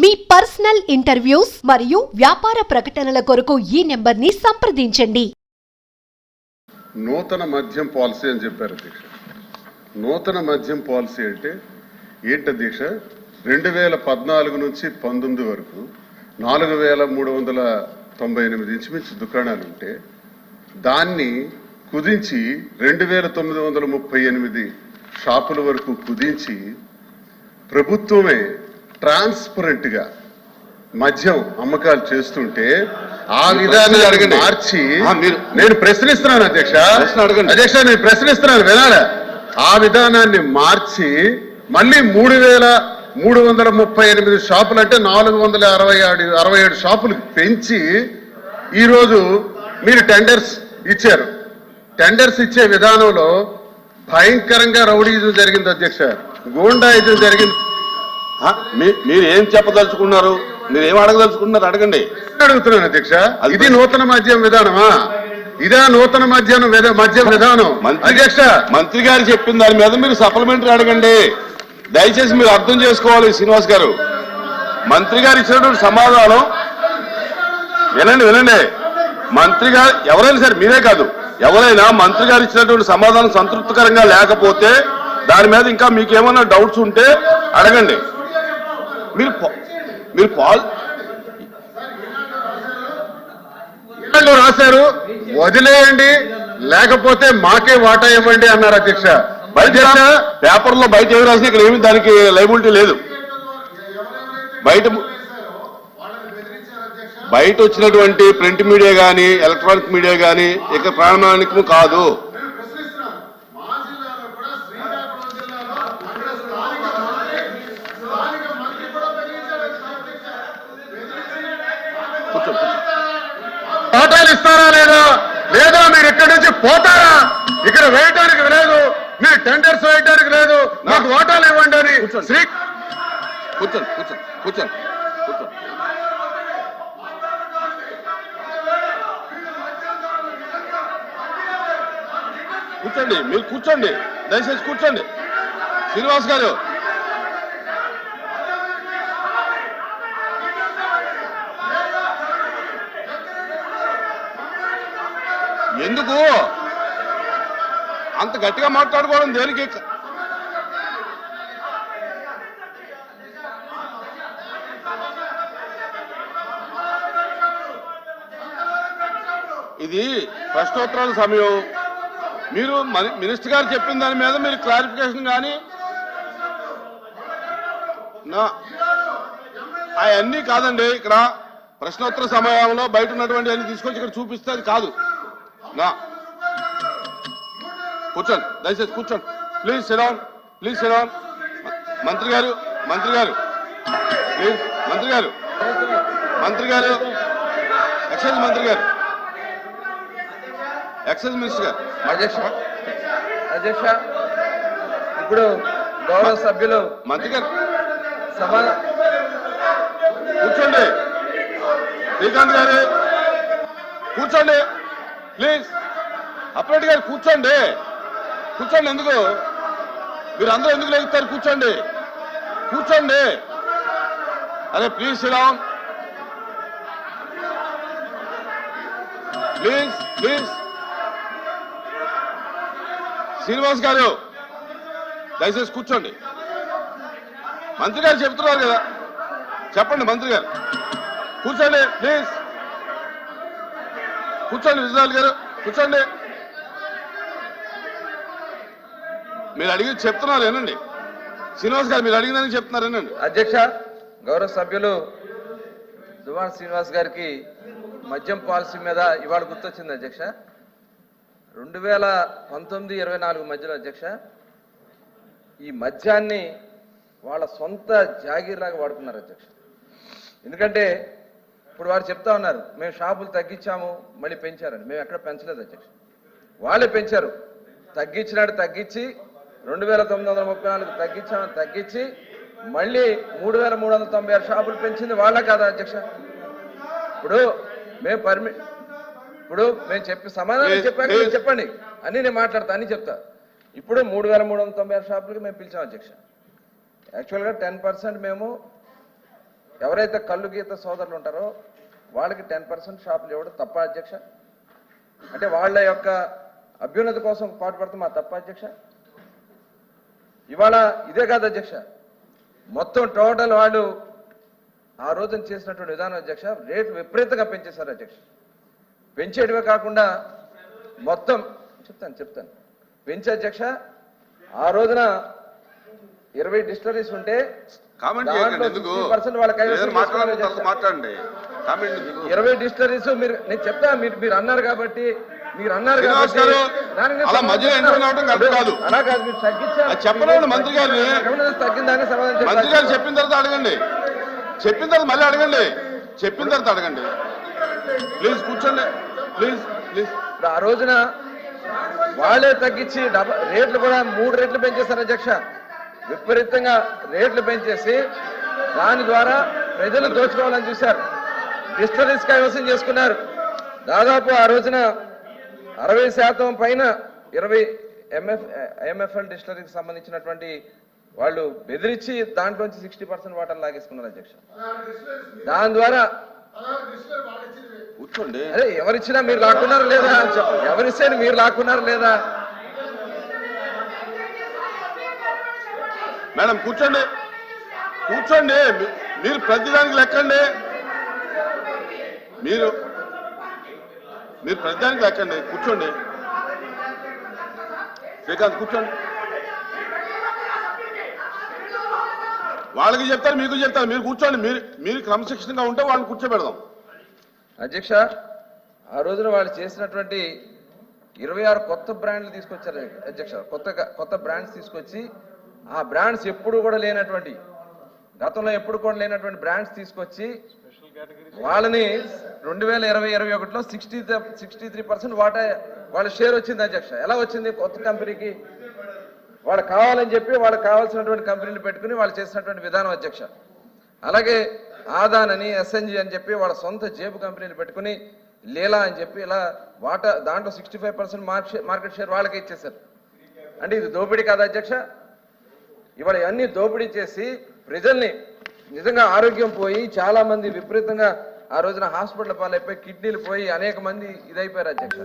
మీ personal interviews మరియు వ్యాపార ప్రకటనల కొరకు ఈ నెంబర్ని సంప్రదించండి. నూతన మద్యం పాలసీ అని చెప్పారు దీక్ష. నూతన మద్యం పాలసీ అంటే ఏంటి దీక్ష? రెండు వేల పద్నాలుగు నుంచి పంతొమ్మిది వరకు నాలుగు వేల మూడు వందల తొంభై ఎనిమిది ఇంచుమించు దుకాణాలు ఉంటే దాన్ని కుదించి రెండు వేల తొమ్మిది వందల ముప్పై ఎనిమిది షాపుల వరకు కుదించి ప్రభుత్వమే ట్రాన్స్పరెంట్గా మద్యం అమ్మకాలు చేస్తుంటే ఆ ప్రశ్న అడగండి. మార్చి మీరు- నేను ప్రశ్నిస్తున్నాను అధ్యక్ష. అడగండి. అధ్యక్ష నేను ప్రశ్నిస్తున్నాను వినాలా? ఆ విధానాన్ని మార్చి మళ్ళీ మూడు వేల మూడు వందల ముప్పై ఎనిమిది షాపులు అంటే నాలుగు వందల అరవై ఏడు అరవై ఏడు షాపులు పెంచి ఈరోజు మీరు టెండర్స్ ఇచ్చారు. టెండర్స్ ఇచ్చే విధానంలో భయంకరంగా రౌడీజం జరిగింది అధ్యక్ష. గూండాయిజం జరిగింది. మీరు ఏం చెప్పదలుచుకున్నారు? మీరు ఏం అడగదలుచుకున్నారు? అడగండి. అడుగుతున్నాను అధ్యక్ష. ఇది నూతన మద్యం విధానమా? ఇదే నూతన మద్యం విధ- మద్యం విధానం. అధ్యక్ష. మంత్రి గారు చెప్పిన దాని మీద మీరు సప్లిమెంటరీ అడగండి. దయచేసి మీరు అర్థం చేసుకోవాలి శ్రీనివాస్ గారు. మంత్రి గారు ఇచ్చినటువంటి సమాధానం వినండి వినండి. మంత్రి గారు ఎవరైనా సరే మీరే కాదు. ఎవరైనా మంత్రి గారు ఇచ్చినటువంటి సమాధానం సంతృప్తికరంగా లేకపోతే దాని మీద ఇంకా మీకు ఏమైనా డౌట్స్ ఉంటే అడగండి. మీరు మీరు పాల్ రాశారు వదిలేయండి లేకపోతే మాకే వాటా ఇవ్వండి అన్నారు అధ్యక్ష. బయట అధ్యక్ష పేపర్లో బయట ఏమి రాసినా ఇక్కడ ఏమి దానికి లైబిలిటీ లేదు. బయట బయట వచ్చినటువంటి ప్రింట్ మీడియా గాని ఎలక్ట్రానిక్ మీడియా గాని ఇక ప్రామాణికము కాదు కూర్చో, కూర్చో. వాటాలు ఇస్తారా లేదా లేదా మీరు ఇక్కడి నుంచి పోతారా ఇక్కడ వేయటానికి లేదు. మీరు టెండర్స్ వేయటానికి లేదు. నాకు వాటాలు ఇవ్వండి అని కూర్చోండి. శ్రీ కూర్చోండి కూర్చోండి కూర్చోండి కూర్చోండి. కూర్చోండి మీరు కూర్చోండి. దయచేసి కూర్చోండి. శ్రీనివాస్ గారు. ఎందుకు? అంత గట్టిగా మాట్లాడుకోవడం దేనికి? ఇది ప్రశ్నోత్తరాల సమయం. మీరు మినిస్టర్ గారు చెప్పిన దాని మీద మీరు క్లారిఫికేషన్ కానీ నా అవన్నీ కాదండి. ఇక్కడ ప్రశ్నోత్తర సమయంలో బయట ఉన్నటువంటి అన్ని తీసుకొచ్చి ఇక్కడ చూపిస్తే అది కాదు. నా కూర్చోండి దయచేసి కూర్చోండి. ప్లీజ్ సిడౌన్ ప్లీజ్ సిడౌన్ మంత్రి గారు మంత్రి గారు ప్లీజ్ మంత్రి గారు మంత్రి గారు ఎక్సైజ్ మంత్రి గారు ఎక్సైజ్ మినిస్టర్ గారు. అధ్యక్ష అధ్యక్ష ఇప్పుడు గౌరవ సభ్యులు మంత్రి గారు. సభ కూర్చోండి. శ్రీకాంత్ గారు కూర్చోండి. ప్లీజ్ అప్రెడ్ గారు కూర్చోండి. కూర్చోండి ఎందుకు? మీరు అందరూ ఎందుకు లేగుతారు? కూర్చోండి. కూర్చోండి. అరే please Sriram please please Srinivas గారు దయచేసి కూర్చోండి. మంత్రి గారు చెప్తున్నారు కదా. చెప్పండి మంత్రి గారు. కూర్చోండి ప్లీజ్ కూర్చోండి విజయనాథ్ గారు కూర్చోండి. మీరు అడిగి చెప్తున్నారు ఏనండి శ్రీనివాస్ గారు మీరు అడిగిందని చెప్తున్నారు ఏనండి అధ్యక్ష గౌరవ సభ్యులు దువాన్ శ్రీనివాస్ గారికి మద్యం పాలసీ మీద ఇవాళ గుర్తొచ్చింది అధ్యక్ష. రెండు వేల పంతొమ్మిది ఇరవై నాలుగు మధ్యలో అధ్యక్ష ఈ మద్యాన్ని వాళ్ళ సొంత జాగీర్లాగా వాడుకున్నారు అధ్యక్ష. ఎందుకంటే ఇప్పుడు వారు చెప్తా ఉన్నారు మేము షాపులు తగ్గించాము మళ్ళీ పెంచారని. మేము ఎక్కడ పెంచలేదు అధ్యక్ష. వాళ్ళే పెంచారు. తగ్గించినాడు తగ్గించి రెండు వేల తొమ్మిది వందల ముప్పై నాలుగు తగ్గించామని తగ్గించి మళ్ళీ మూడు వేల మూడు వందల తొంభై ఆరు షాపులు పెంచింది వాళ్ళ కాదా అధ్యక్ష? ఇప్పుడు మేము పర్మి ఇప్పుడు మేము చెప్పి సమాధానం చెప్పాక. చెప్పండి. అన్ని నేను మాట్లాడతా అన్ని చెప్తా. ఇప్పుడు మూడు వేల మూడు వందల తొంభై ఆరు షాపులకి మేము పిలిచాం అధ్యక్ష. యాక్చువల్గా టెన్ పర్సెంట్ మేము ఎవరైతే కళ్ళు గీత సోదరులు ఉంటారో వాళ్ళకి టెన్ పర్సెంట్ షాపులు ఇవ్వడం తప్ప అధ్యక్ష. అంటే వాళ్ళ యొక్క అభ్యున్నతి కోసం పాటుపడుతున్నా తప్ప అధ్యక్ష. ఇవాళ ఇదే కాదు అధ్యక్ష. మొత్తం టోటల్ వాళ్ళు ఆ రోజున చేసినటువంటి విధానం అధ్యక్ష రేటు విపరీతంగా పెంచేశారు అధ్యక్ష. పెంచేటివే కాకుండా మొత్తం చెప్తాను చెప్తాను. పెంచే అధ్యక్ష ఆ రోజున ఇరవై డిస్టరీస్ ఉంటే కామెంట్ దాంట్లో చేయకండి ఎందుకు? 60% వాళ్ళ కైవసం ఏదైనా మాట్లాడాలి చేసుకున్నారు అధ్యక్ష. మాట్లాడండి. కామెంట్ ఎందుకు? ఇరవై డిస్టరీస్ మీరు నేను చెప్తా మీరు మీరు అన్నారు కాబట్టి మీరు అన్నారు అలా మధ్యలో ఎంటర్ కావడం కరెక్ట్ కాదు. చెప్పలేండి మంత్రి గారిని. తగ్గిందని సమాధానం మంత్రి గారు చెప్పిన తర్వాత అడగండి. చెప్పిన తర్వాత మళ్ళీ అడగండి. చెప్పిన తర్వాత అడగండి. ప్లీజ్ కూర్చోండి. Please please. ఆ రోజున వాళ్ళే తగ్గించి రేట్లు కూడా మూడు రేట్లు పెంచేశారు అధ్యక్ష. విపరీతంగా రేట్లు పెంచేసి దాని ద్వారా ప్రజలు దోచుకోవాలని చూశారు. డిస్టరీస్ కైవసం చేసుకున్నారు. దాదాపు ఆ రోజున అరవై శాతం పైన ఇరవై ఎంఎఫ్ ఎంఎఫ్ఎల్ డిస్టరీకి సంబంధించినటువంటి వాళ్ళు బెదిరించి దాంట్లోంచి సిక్స్టీ పర్సెంట్ వాటర్ లాగేసుకున్నారు అధ్యక్ష. దాని ద్వారా కూర్చోండి. అదే ఎవరిచ్చినా మీరు లాక్కున్నారు లేదా? ఎవరిస్తే మీరు లాక్కున్నారు లేదా? మేడం కూర్చోండి. కూర్చోండి. మీరు ప్రతిదానికి లెక్కండి. మీరు మీరు ప్రతిదానికి లెక్కండి కూర్చోండి. శ్రీకాంత్ కూర్చోండి. వాళ్ళకి చెప్తారు మీకు చెప్తారు. మీరు కూర్చోండి. మీరు మీరు క్రమశిక్షణగా ఉంటే వాళ్ళని కూర్చోబెడదాం. అధ్యక్ష ఆ రోజున వాళ్ళు చేసినటువంటి ఇరవై ఆరు కొత్త బ్రాండ్లు తీసుకొచ్చారు అధ్యక్ష. కొత్త కొత్త బ్రాండ్స్ తీసుకొచ్చి ఆ బ్రాండ్స్ ఎప్పుడు కూడా లేనటువంటి గతంలో ఎప్పుడు కూడా లేనటువంటి బ్రాండ్స్ తీసుకొచ్చి వాళ్ళని రెండు వేల ఇరవై ఇరవై ఒకటిలో సిక్స్టీ సిక్స్టీ త్రీ పర్సెంట్ వాటా వాళ్ళ షేర్ వచ్చింది అధ్యక్ష. ఎలా వచ్చింది? కొత్త కంపెనీకి వాళ్ళు కావాలని చెప్పి వాళ్ళకి కావాల్సినటువంటి కంపెనీలు పెట్టుకుని వాళ్ళు చేసినటువంటి విధానం అధ్యక్ష. అలాగే ఆదాన్ అని ఎస్ఎన్జి అని చెప్పి వాళ్ళ సొంత జేబు కంపెనీలు పెట్టుకుని లీలా అని చెప్పి ఇలా వాటా దాంట్లో sixty five percent market share వాళ్ళకే ఇచ్చేశారు. అంటే ఇది దోపిడీ కాదా అధ్యక్ష? ఇవాళ ఇవన్నీ దోపిడీ చేసి ప్రజల్ని నిజంగా ఆరోగ్యం పోయి చాలామంది విపరీతంగా ఆ రోజున హాస్పిటల్ పాలైపోయి కిడ్నీలు పోయి అనేక మంది ఇదైపోయారు అధ్యక్ష.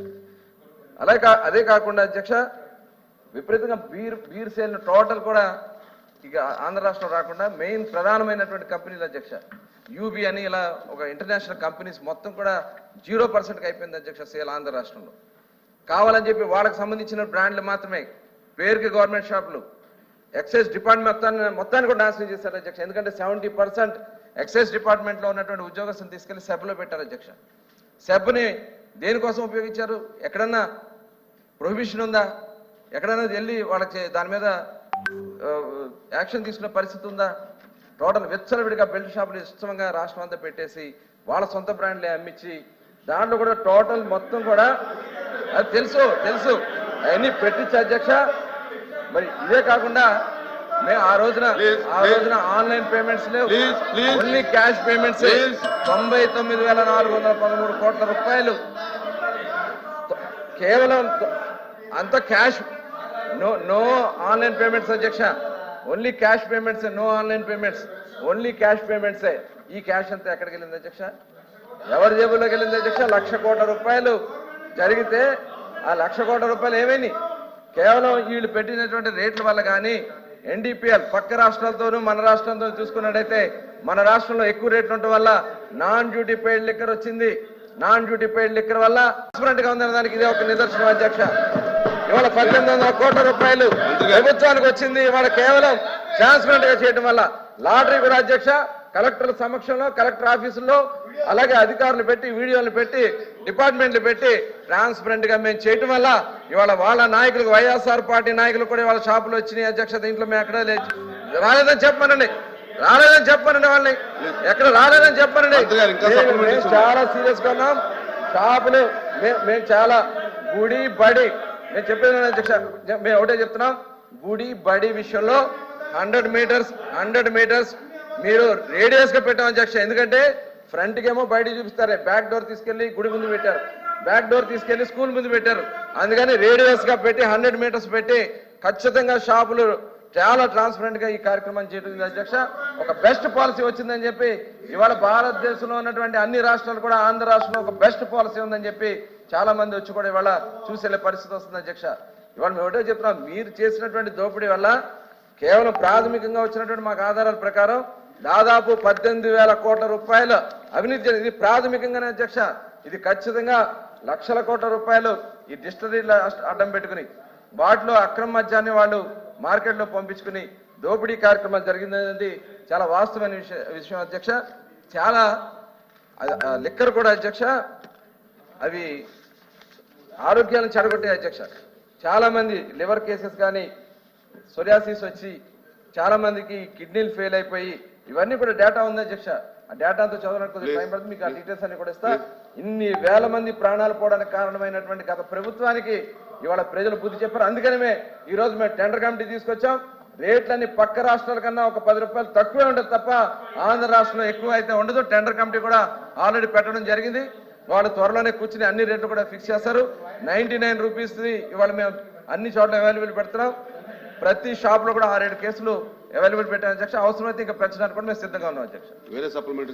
అలాగే కా- అదే కాకుండా అధ్యక్ష విపరీతంగా బీర్ బీర్ సేల్ టోటల్ కూడా ఇక ఆంధ్ర రాష్ట్రం రాకుండా మెయిన్ ప్రధానమైనటువంటి కంపెనీలు అధ్యక్ష. యూబీ అని ఇలా ఒక ఇంటర్నేషనల్ కంపెనీస్ మొత్తం కూడా జీరో పర్సెంట్కి అయిపోయింది అధ్యక్ష సేల్ ఆంధ్ర రాష్ట్రంలో. కావాలని చెప్పి వాళ్ళకి సంబంధించిన బ్రాండ్లు మాత్రమే పేరుకి గవర్నమెంట్ షాపులు ఎక్సైజ్ డిపార్ట్మెంట్ మొత్తాన్ని మొత్తాన్ని కూడా నాశనం చేశారు అధ్యక్ష. ఎందుకంటే సెవెంటీ పర్సెంట్ ఎక్సైజ్ డిపార్ట్మెంట్లో ఉన్నటువంటి ఉద్యోగస్తుని తీసుకెళ్ళి సెబ్లో పెట్టారు అధ్యక్ష. సెబ్ని దేనికోసం ఉపయోగించారు? ఎక్కడన్నా ప్రొహిబిషన్ ఉందా? ఎక్కడైనా వెళ్ళి వాళ్ళకి దాని మీద యాక్షన్ తీసుకునే పరిస్థితి ఉందా? టోటల్ విచ్చలవిడిగా బెల్ట్ షాపులు ఇష్టంగా రాష్ట్రం అంతా పెట్టేసి వాళ్ళ సొంత బ్రాండ్లే అమ్మించి దాంట్లో కూడా టోటల్ మొత్తం కూడా అది తెలుసు తెలుసు. అవన్నీ పెట్టించి అధ్యక్ష. మరి ఇదే కాకుండా మేము ఆ రోజున ఆ. రోజున ఆన్లైన్ పేమెంట్స్ లేవు. Only cash payments. తొంభై తొమ్మిది వేల నాలుగు వందల పదమూడు కోట్ల రూపాయలు. కేవలం అంత cash. No no online payments అధ్యక్ష. Only cash payments no online payments. Only cash పేమెంట్సే. ఈ క్యాష్ అంతా ఎక్కడికి వెళ్ళింది అధ్యక్ష? ఎవరి జేబులోకి వెళ్ళింది అధ్యక్ష? లక్ష కోట్ల రూపాయలు. జరిగితే ఆ లక్ష కోట్ల రూపాయలు ఏమైంది కేవలం వీళ్ళు పెట్టినటువంటి రేట్ల వల్ల కానీ ఎన్డీపీఎల్ పక్క రాష్ట్రాలతోనూ మన రాష్ట్రంతో చూసుకున్నట్టయితే మన రాష్ట్రంలో ఎక్కువ రేట్లు ఉండటం వల్ల నాన్ డ్యూటీ పెయిడ్ లిక్కర్ వచ్చింది. నాన్ డ్యూటీ పెయిడ్ లిక్కర్ వల్ల ట్రాన్స్పరెంట్గా ఉందన్న దానికి ఇదే ఒక నిదర్శనం అధ్యక్ష. ఇవాళ పద్దెనిమిది వందల కోట్ల రూపాయలు ప్రభుత్వానికి వచ్చింది. ఇవాళ కేవలం ట్రాన్స్పరెంట్గా చేయడం వల్ల లాటరీ కూడా అధ్యక్ష కలెక్టర్ల సమక్షంలో కలెక్టర్ ఆఫీసుల్లో అలాగే అధికారులు పెట్టి వీడియోలు పెట్టి డిపార్ట్మెంట్లు పెట్టి ట్రాన్స్పరెంట్గా మేము చేయటం వల్ల ఇవాళ వాళ్ళ నాయకులకు వైఎస్ఆర్ పార్టీ నాయకులు కూడా ఇవాళ షాపులు వచ్చినాయి. అధ్యక్ష దీంట్లో మేము ఎక్కడ రాలేదని చెప్పమనండి. రాలేదని చెప్పమనండి వాళ్ళని. ఎక్కడ రాలేదని ఇస్తున్నారు. చాలా సీరియస్గా ఉన్నాం. షాపులు మేము చాలా గుడి బడి. నేను చెప్పేది అధ్యక్ష. మేము ఒకటే చెప్తున్నాం. గుడి బడి విషయంలో హండ్రెడ్ మీటర్స్ హండ్రెడ్ మీటర్స్ మీరు రేడియస్గా పెట్టాం అధ్యక్ష. ఎందుకంటే ఫ్రంట్ బయట చూపిస్తారు. బ్యాక్ డోర్ తీసుకెళ్ళి గుడి ముందు పెట్టారు. బ్యాక్ డోర్ తీసుకెళ్ళి స్కూల్ ముందు పెట్టారు. అందుకని రేడియస్గా పెట్టి హండ్రెడ్ మీటర్స్ పెట్టి ఖచ్చితంగా షాపులు చాలా ట్రాన్స్పరెంట్గా ఈ కార్యక్రమం చేయడం అధ్యక్ష ఒక బెస్ట్ పాలసీ వచ్చిందని చెప్పి ఇవాళ భారతదేశంలో ఉన్నటువంటి అన్ని రాష్ట్రాలు కూడా ఆంధ్ర రాష్ట్రంలో ఒక బెస్ట్ పాలసీ ఉందని చెప్పి చాలా మంది వచ్చి కూడా ఇవాళ చూసేళ్ళే పరిస్థితి వస్తుంది అధ్యక్ష. ఇవాళ మేము ఒకటే చెప్తున్నాం మీరు చేసినటువంటి దోపిడీ వల్ల కేవలం ప్రాథమికంగా వచ్చినటువంటి మాకు ఆధారాల ప్రకారం దాదాపు పద్దెనిమిది వేల కోట్ల రూపాయలు అవినీతి ఇది ప్రాథమికంగానే అధ్యక్ష. ఇది ఖచ్చితంగా లక్షల కోట్ల రూపాయలు ఈ డిస్టరీల అడ్డం పెట్టుకుని వాటిలో అక్రమ మద్యాన్ని వాళ్ళు మార్కెట్లో పంపించుకుని దోపిడీ కార్యక్రమం జరిగిందనేది చాలా వాస్తవమైన విషయం విషయం అధ్యక్ష. చాలా లిక్కర్ కూడా అధ్యక్ష. అవి ఆరోగ్యాలను చెడగొట్టే అధ్యక్ష. చాలామంది లివర్ కేసెస్ కానీ సొరియాసిస్ వచ్చి చాలామందికి కిడ్నీలు ఫెయిల్ అయిపోయి ఇవన్నీ కూడా డేటా ఉంది అధ్యక్ష ఆ డేటా అంతా చదవడానికి కొద్దిగా టైం పడుతుంది. మీకు ఆ డీటెయిల్స్ అన్ని కూడా ఇస్తా. ఇన్ని వేల మంది ప్రాణాలు పోవడానికి కారణమైనటువంటి గత ప్రభుత్వానికి ఇవాళ ప్రజలు బుద్ధి చెప్పారు. అందుకనే ఈ రోజు మేము టెండర్ కమిటీ తీసుకొచ్చాం. రేట్లన్నీ పక్క రాష్ట్రాల కన్నా ఒక పది రూపాయలు తక్కువే ఉండదు తప్ప ఆంధ్ర రాష్ట్రంలో ఎక్కువ అయితే ఉండదు. టెండర్ కమిటీ కూడా ఆల్రెడీ పెట్టడం జరిగింది. వాళ్ళు త్వరలోనే కూర్చుని అన్ని రేట్లు కూడా ఫిక్స్ చేస్తారు. నైన్టీ నైన్ రూపీస్ ఇవాళ మేము అన్ని చోట్ల అవైలబుల్ పెడుతున్నాం. ప్రతి షాప్లో కూడా ఆరేడు కేసులు అవైలబుల్ పెట్టాను అధ్యక్ష. అవసరమైతే ఇంకా పెంచడానికి కూడా మేము సిద్ధంగా ఉన్నాం అధ్యక్ష. వేరే సప్లిమెంటరీ